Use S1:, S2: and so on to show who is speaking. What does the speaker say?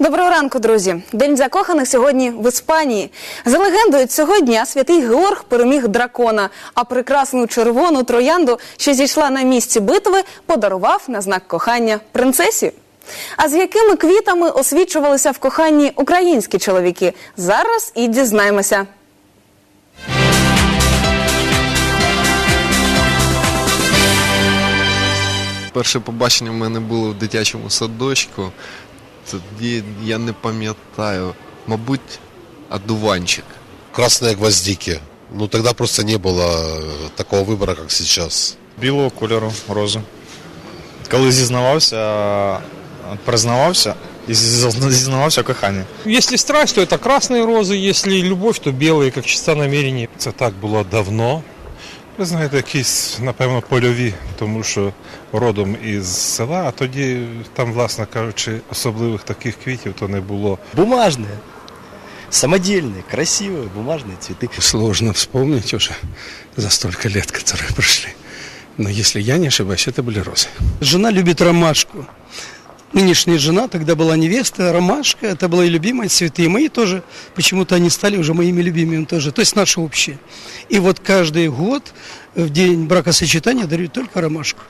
S1: Доброго ранку, друзі. День закоханих сьогодні в Іспанії. За легендою, цього дня святий Георг переміг дракона, а прекрасну червону троянду, що зійшла на місці битви, подарував на знак кохання принцесі. А з якими квітами освічувалися в коханні українські чоловіки? Зараз і дізнаємося.
S2: Перше побачення в мене було в дитячому садочку. Тоді я не пам'ятаю, мабуть, одуванчик.
S3: красные гвоздики. Ну тогда просто не было э, такого выбора, как сейчас.
S4: білого кольору розу. Коли зізнавався, признавався і зізна- зізнавався в коханні.
S5: Если страсть, то это красные розы, если любовь, то белые, как чиста намерение.
S6: Це так було давно. Ви знаєте, якісь, напевно, польові, тому що родом із села, а тоді там, власне кажучи, особливих таких квітів то не було.
S7: Бумажные, самодельные, красивые бумажные цветы.
S8: Сложно вспомнить уже за столько лет, которые прошли. Но если я не ошибаюсь, это были розы.
S9: Жена любит ромашку. Нынешняя жена, тогда была невеста, ромашка, это были любимые цветы. И мои тоже, почему-то они стали уже моими любимыми тоже. То есть наши общие. И вот каждый год в день бракосочетания дарю только ромашку.